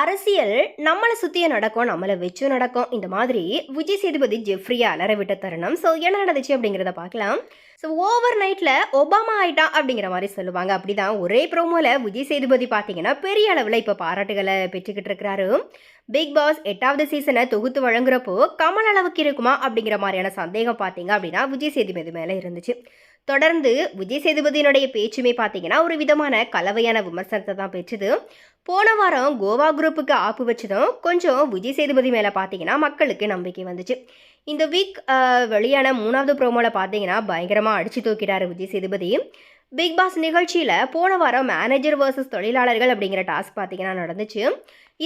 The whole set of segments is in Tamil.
அரசியல் நம்மளை சுற்றியும் நடக்கும் நம்மளை வச்சும் நடக்கும். இந்த மாதிரி விஜய் சேதுபதி ஜெஃப்ரியா அலற விட்ட தருணம். ஸோ என்ன நடந்துச்சு அப்படிங்கிறத பார்க்கலாம். ஸோ ஓவர் நைட்டில் ஒபாமா ஆயிட்டான் அப்படிங்கிற மாதிரி சொல்லுவாங்க. அப்படிதான் ஒரே ப்ரோமோவில் விஜய் சேதுபதி பார்த்தீங்கன்னா பெரிய அளவில் இப்போ பாராட்டுகளை பெற்றுக்கிட்டு இருக்கிறாரு. பிக் பாஸ் எட்டாவது சீசனை தொகுத்து வழங்குறப்போ கமல் அளவுக்கு இருக்குமா அப்படிங்கிற மாதிரியான சந்தேகம் பார்த்தீங்க அப்படின்னா விஜய் சேதுபதி மேலே இருந்துச்சு. தொடர்ந்து விஜய் சேதுபதியினுடைய பேச்சுமே பார்த்தீங்கன்னா ஒரு விதமான கலவையான விமர்சனத்தை தான் பெற்றுது. போன வாரம் கோவா குரூப்புக்கு ஆப்பு வச்சதும் கொஞ்சம் விஜய் சேதுபதி மேலே பார்த்தீங்கன்னா மக்களுக்கு நம்பிக்கை வந்துச்சு. இந்த வீக் வெளியான மூணாவது ப்ரோமோவில் பார்த்தீங்கன்னா பயங்கரமாக அடிச்சு தூக்கிட்டாரு விஜய் சேதுபதி. பிக் பாஸ் நிகழ்ச்சியில் போன வாரம் மேனேஜர் வர்சஸ் தொழிலாளர்கள் அப்படிங்கிற டாஸ்க் பார்த்தீங்கன்னா நடந்துச்சு.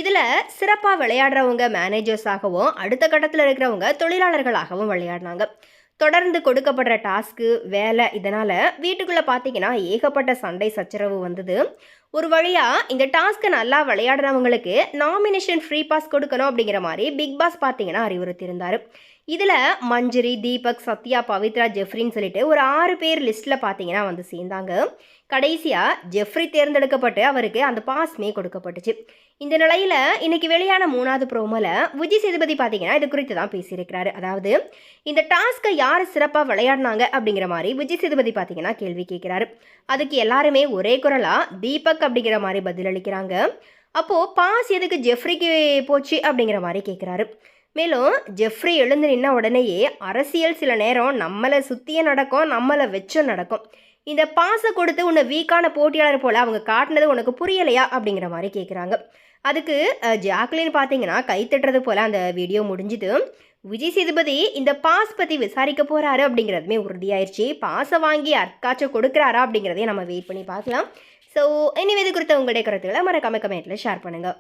இதில் சிறப்பாக விளையாடுறவங்க மேனேஜர்ஸாகவும் அடுத்த கட்டத்தில் இருக்கிறவங்க தொழிலாளர்களாகவும் விளையாடினாங்க. தொடர்ந்து கொடுக்கப்படுற டாஸ்க்கு வேலை இதனால் வீட்டுக்குள்ளே பார்த்தீங்கன்னா ஏகப்பட்ட சண்டை சச்சரவு வந்தது. ஒரு வழியாக இந்த டாஸ்க்கை நல்லா விளையாடுறவங்களுக்கு நாமினேஷன் ஃப்ரீ பாஸ் கொடுக்கணும் அப்படிங்கிற மாதிரி பிக் பாஸ் பார்த்தீங்கன்னா அறிவுறுத்தியிருந்தார். இதில் மஞ்சரி தீபக் சத்யா பவித்ரா ஜெஃப்ரின்னு சொல்லிட்டு ஒரு ஆறு பேர் லிஸ்ட்டில் பார்த்தீங்கன்னா வந்து சேர்ந்தாங்க. கடைசியாக ஜெஃப்ரி தேர்ந்தெடுக்கப்பட்டு அவருக்கு அந்த பாஸ்மே கொடுக்கப்பட்டுச்சு. இந்த நிலையில் இன்னைக்கு வெளியான மூணாவது ப்ரோமோவில் விஜய் சேதுபதி பார்த்தீங்கன்னா இது குறித்து தான் பேசியிருக்கிறாரு. அதாவது இந்த டாஸ்க்கை யார் சிறப்பாக விளையாடினாங்க அப்படிங்கிற மாதிரி விஜய் சேதுபதி பார்த்தீங்கன்னா கேள்வி கேட்குறாரு. அதுக்கு எல்லாருமே ஒரே குரலாக தீபக் அப்படிங்கிற மாதிரி பதிலளிக்கிறாங்க. அப்போது பாஸ் எதுக்கு ஜெஃப்ரிக்கு போச்சு அப்படிங்கிற மாதிரி கேட்குறாரு மேலும் ஜெஃப்ரி எழுந்து நின்ன உடனேயே அரசியல் சில நேரம் நம்மளை சுற்றியே நடக்கும் நம்மளை வச்சும் நடக்கும். இந்த பாஸை கொடுத்து உன்னை வீக்கான போட்டியாளர் போல் அவங்க காட்டினது உனக்கு புரியலையா அப்படிங்கிற மாதிரி கேட்குறாங்க அதுக்கு அஹ், ஜாக்லின் பார்த்தீங்கன்னா கை தட்டுறது போல் அந்த வீடியோ முடிஞ்சுது. விஜய் சேதுபதி இந்த பாஸ் பற்றி விசாரிக்க போகிறாரு அப்படிங்கிறதுமே உறுதியாயிருச்சு. பாஸை வாங்கி அர்க்காச்சும் கொடுக்குறாரா அப்படிங்கிறதையும் நம்ம வெயிட் பண்ணி பார்க்கலாம். ஸோ எனிவே இது குறித்த உங்களுடைய கருத்துக்களை மறக்காம கமெண்ட்டில் ஷேர் பண்ணுங்கள்